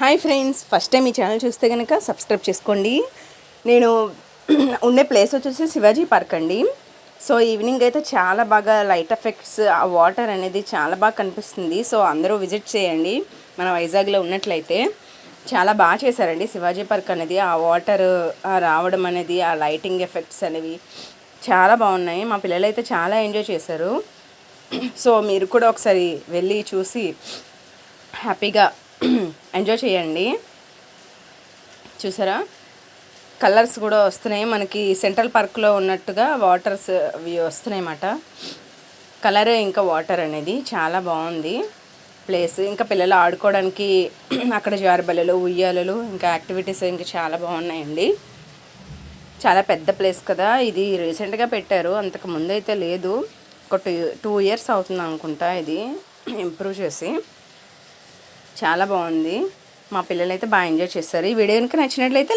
Hi friends first time ఈ channel చూస్తే కనుక సబ్స్క్రైబ్ చేసుకోండి. నేను ఉండే ప్లేస్ వచ్చేసి శివాజీ పార్క్ అండి. సో ఈవినింగ్ అయితే చాలా బాగా లైట్ ఎఫెక్ట్స్ ఆ వాటర్ అనేది చాలా బాగా కనిపిస్తుంది. సో అందరూ విజిట్ చేయండి. మన వైజాగ్లో ఉన్నట్లయితే చాలా బాగా చేశారండి శివాజీ పార్క్ అనేది. ఆ వాటర్ రావడం అనేది ఆ లైటింగ్ ఎఫెక్ట్స్ అనేవి చాలా బాగున్నాయి. మా పిల్లలు అయితే చాలా ఎంజాయ్ చేశారు. సో మీరు కూడా ఒకసారి వెళ్ళి చూసి హ్యాపీగా ఎంజాయ్ చేయండి. చూసారా? కలర్స్ కూడా వస్తున్నాయి. మనకి సెంట్రల్ పార్క్లో ఉన్నట్టుగా వాటర్స్ అవి వస్తున్నాయి అన్నమాట కలర్ ఇంకా వాటర్ అనేది చాలా బాగుంది. ప్లేస్ ఇంకా పిల్లలు ఆడుకోవడానికి అక్కడ జారుబల్లలు ఉయ్యాలలు ఇంకా యాక్టివిటీస్ ఇంకా చాలా బాగున్నాయండి. చాలా పెద్ద ప్లేస్ కదా. ఇది రీసెంట్గా పెట్టారు. అంతకు ముందు అయితే లేదు. ఒక టూ టూ ఇయర్స్ అవుతుంది అనుకుంటా ఇది. ఇంప్రూవ్ చేసి. చాలా బాగుంది. మా పిల్లలు అయితే బాగా ఎంజాయ్ చేస్తారు. ఈ వీడియో కనుక నచ్చినట్లయితే